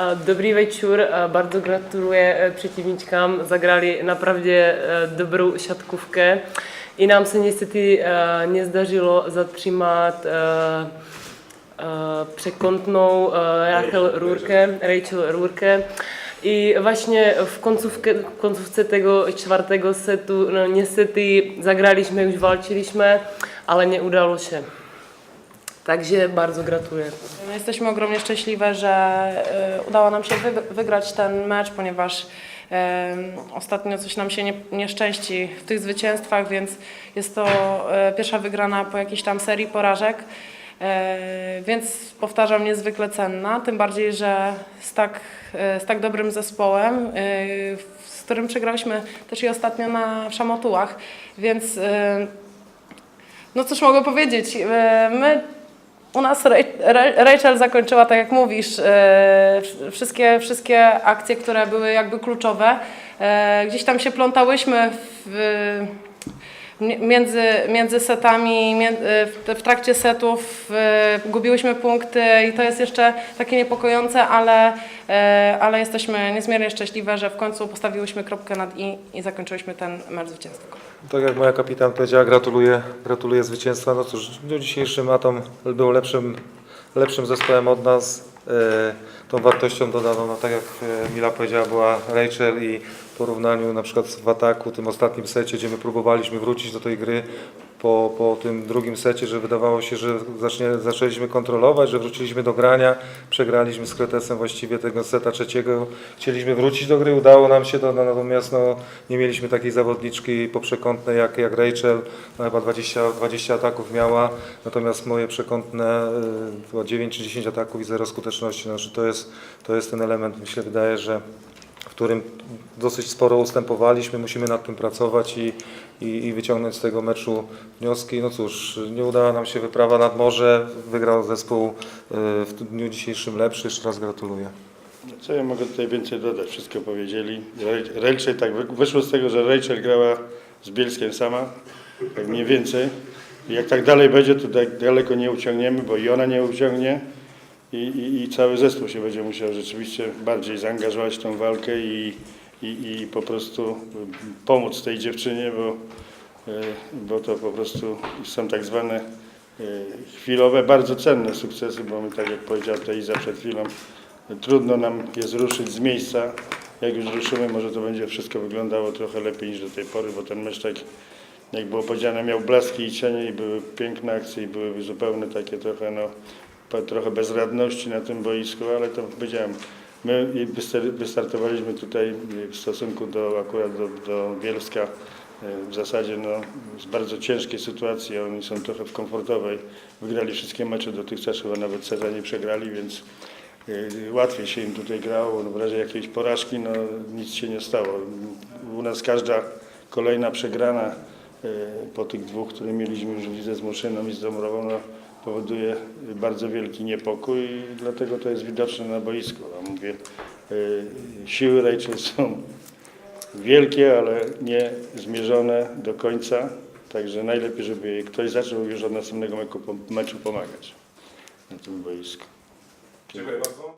A, Dobrý večer, a bardzo gratuluję e, przeciwniczkom. Zagrali naprawdę e, dobrou siatkówkę i nam se niestety e, nie zdarzyło zatrzymać e, e, przekątną e, Rachel Rurkę, Rachel Rurkę. I właśnie w, końcówkę, w końcówce tego czwartego setu no, niestety zagraliśmy, już walczyliśmy, ale nie udało się. Także bardzo gratuluję. My jesteśmy ogromnie szczęśliwe, że e, udało nam się wy- wygrać ten mecz, ponieważ e, ostatnio coś nam się nie, nie szczęści w tych zwycięstwach, więc jest to e, pierwsza wygrana po jakiejś tam serii porażek. Więc powtarzam, niezwykle cenna, tym bardziej, że z tak, z tak dobrym zespołem, z którym przegrałyśmy też i ostatnio na Szamotułach, więc no cóż mogę powiedzieć, my u nas Ra- Ra- Rachel zakończyła, tak jak mówisz, e, wsz- wszystkie, wszystkie akcje, które były jakby kluczowe. E, Gdzieś tam się plątałyśmy w, mi- między, między setami, e, w, trakcie setów gubiłyśmy punkty i to jest jeszcze takie niepokojące, ale, ale jesteśmy niezmiernie szczęśliwe, że w końcu postawiłyśmy kropkę nad i i zakończyłyśmy ten mecz zwycięsko. Tak jak moja kapitan powiedziała, gratuluję, gratuluję zwycięstwa. No cóż, w dniu dzisiejszym Atom był lepszym, lepszym zespołem od nas. E, Tą wartością dodaną, no tak jak e, Mila powiedziała, była Rachel i w porównaniu na przykład w ataku, tym ostatnim secie, gdzie my próbowaliśmy wrócić do tej gry po, po tym drugim secie, że wydawało się, że zacznie, zaczęliśmy kontrolować, że wróciliśmy do grania, przegraliśmy z Kretesem właściwie tego seta trzeciego. Chcieliśmy wrócić do gry, udało nam się to, no, natomiast no, nie mieliśmy takiej zawodniczki poprzekątnej jak, jak Rachel, no, chyba 20, 20 ataków miała, natomiast moje przekątne y, chyba 9 czy 10 ataków i zero skuteczności, znaczy to jest, to jest ten element, mi się wydaje, że którym dosyć sporo ustępowaliśmy, musimy nad tym pracować i, i, i wyciągnąć z tego meczu wnioski. No cóż, nie udała nam się wyprawa nad morze, wygrał zespół y, w dniu dzisiejszym lepszy, jeszcze raz gratuluję. Co ja mogę tutaj więcej dodać? Wszystko powiedzieli. Ra- Rachel, tak wy- wyszło z tego, że Rachel grała z Bielskiem sama, tak mniej więcej. Jak tak dalej będzie, to tak daleko nie uciągniemy, bo i ona nie uciągnie i, i, i cały zespół się będzie musiał rzeczywiście bardziej zaangażować w tą walkę i, i, i po prostu y, pomóc tej dziewczynie, bo, y, bo to po prostu są tak zwane y, chwilowe, bardzo cenne sukcesy, bo my, tak jak powiedziała tutaj Iza przed chwilą, Trudno nam jest ruszyć z miejsca. Jak już ruszymy, może to będzie wszystko wyglądało trochę lepiej niż do tej pory, bo ten mecz tak, jak było powiedziane, miał blaski i cienie i były piękne akcje i były zupełne takie trochę, no, trochę bezradności na tym boisku, ale to powiedziałem, my wystar- wystartowaliśmy tutaj w stosunku do akurat do, do Bielska w zasadzie no, z bardzo ciężkiej sytuacji, oni są trochę w komfortowej. Wygrali wszystkie mecze dotychczas, chyba nawet seta nie przegrali, więc y, łatwiej się im tutaj grało. No, w razie jakiejś porażki no, nic się nie stało. U nas każda kolejna przegrana y, po tych dwóch, które mieliśmy już w lidze z i z no, powoduje bardzo wielki niepokój i dlatego to jest widoczne na boisku. A mówię, y, siły Rachel są wielkie, ale nie zmierzone do końca. Także najlepiej, żeby ktoś zaczął już od następnego meczu pomagać na tym boisku. Dziękuję bardzo.